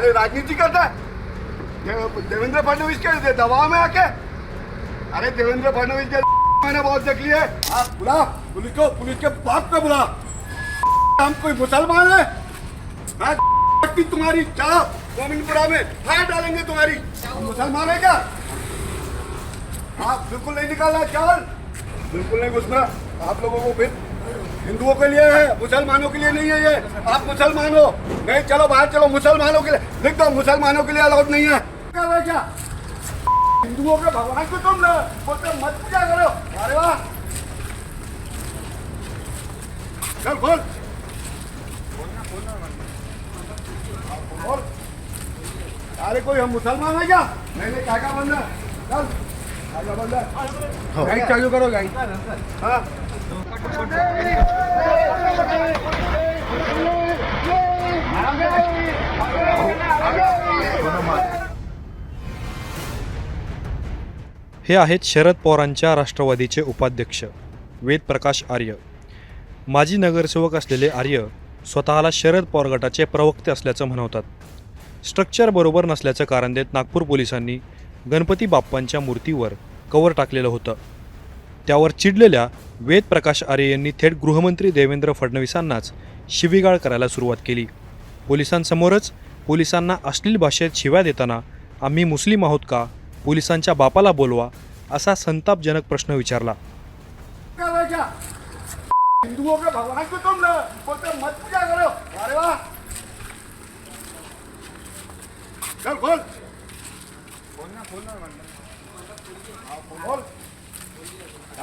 राजनीति करता है? देवेंद्र फडणवीस के दबाव में आके? अरे, देवेंद्र फडणवीस के मैंने बहुत देख लिया है। आप बुला, पुलिस को, पुलिस के बाप को बुला। हम कोई मुसलमान है? की तुम्हारी चाह, गोविंदपुरा में फायर डालेंगे तुम्हारी। मुसलमान है क्या? आप बिल्कुल नहीं निकालना चावल बिल्कुल नहीं घुसना। आप लोगों को फिर हिंदुओं के लिए है, मुसलमानों के लिए नहीं है ये। आप मुसलमान हो। नहीं, चलो बाहर चलो, मुसलमानों के लिए। लिख दो मुसलमानों के लिए अलाउड नहीं है। क्या हिंदुओं के भगवान को तुम बोलते मत पूजा करो। अरे वाह। चल, बोल। अरे कोई, हम मुसलमान है क्या? नहीं क्या क्या है? चल। बंद है चालू करो गाइड हाँ. हे आहेत शरद पवारांच्या राष्ट्रवादीचे उपाध्यक्ष वेद प्रकाश आर्य. माजी नगरसेवक असलेले आर्य स्वतःला शरद पवार गटाचे प्रवक्ते असल्याचं म्हणवतात. स्ट्रक्चर बरोबर नसल्याचं कारण देत नागपूर पोलिसांनी गणपती बाप्पांच्या मूर्तीवर कवर टाकलेलं होतं. त्यावर चिडलेल्या वेद प्रकाश आर्य यांनी थेट गृहमंत्री देवेंद्र फडणवीसांनाच शिवीगाळ करायला सुरुवात केली. पोलिसांसमोरच पोलिसांना अश्लील भाषेत शिव्या देताना आम्ही मुस्लिम आहोत का? पोलिसांच्या बापाला बोलवा असा संतापजनक प्रश्न विचारला.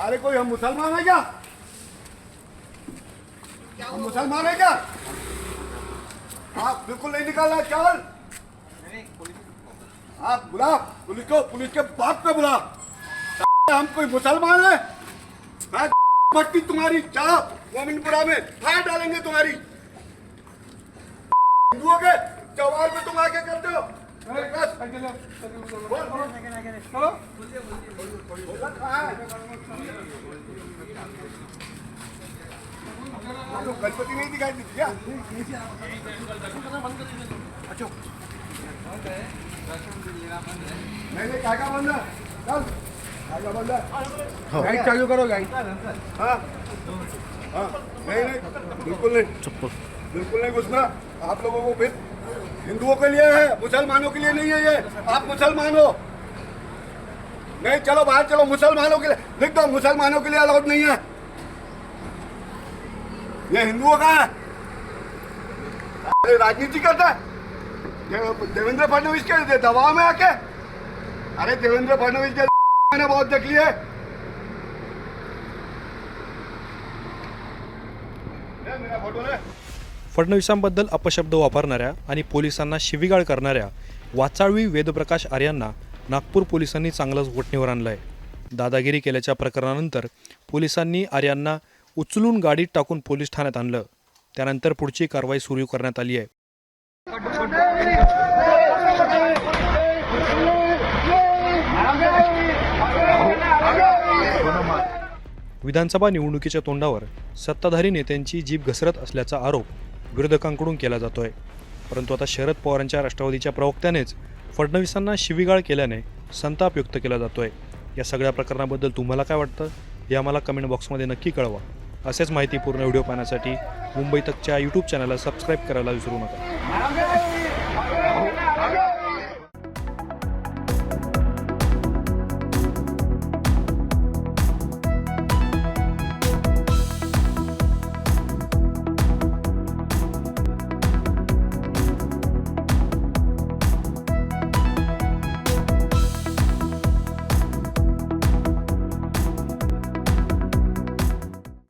अरे कोई हम मुसलमान है क्या? हम मुसलमान है क्या? आप बिल्कुल नहीं निकालना चावल? आप बुला पुलिस को पुलिस के बाप को बुला। हम कोई मुसलमान है? भट्टी तुम्हारी चाह गोविंदपुरा में फायर डालेंगे तुम्हारी। हिंदुओं के त्योहार में तुम आके करते हो। गणपति नहीं दिखाई देती क्या अच्छा नहीं नहीं क्या क्या बंद चल क्या क्या बंद गाइड चालू करो हाँ हाँ नहीं। नहीं बिल्कुल नहीं बिल्कुल नहीं घुसना। आप लोगों को फिर हिंदुओं के लिए है, मुसलमानों के लिए नहीं है ये। आप मुसलमान हो। नहीं, चलो बाहर चलो, मुसलमानों के लिए लिख दो मुसलमानों के लिए अलाउड नहीं है। ये हिंदुओं का है। राजनीति करता है। देवेंद्र फडणवीस के दबाव में आके अरे देवेंद्र फडणवीस के मैंने बहुत देख लिया मेरा फ़ोटो ले। फडणवीसांबद्दल अपशब्द वापरणाऱ्या आणि पोलिसांना शिवीगाळ करणाऱ्या वाचाळवी वेदप्रकाश आर्यांना नागपूर पोलिसांनी चांगलंच गोठणीवर आणलं आहे दादागिरी केल्याच्या प्रकरणानंतर पोलिसांनी आर्यांना उचलून गाडीत टाकून पोलीस ठाण्यात आणलं. त्यानंतर पुढची कारवाई सुरू करण्यात आली आहे. विधानसभा निवडणुकीच्या तोंडावर सत्ताधारी नेत्यांची जीभ घसरत असल्याचा आरोप विरोधकांकडून केला जातो आहे परंतु आता शरद पवारांच्या राष्ट्रवादीच्या प्रवक्त्यानेच फडणवीसांना शिवीगाळ केल्याने संताप व्यक्त केला जातो आहे या सगळ्या प्रकरणाबद्दल तुम्हाला काय वाटतं? हे आम्हाला कमेंट बॉक्समध्ये नक्की कळवा. असेच माहितीपूर्ण व्हिडिओ पाहण्यासाठी मुंबई तकच्या यूट्यूब चॅनलला सबस्क्राईब करायला विसरू नका.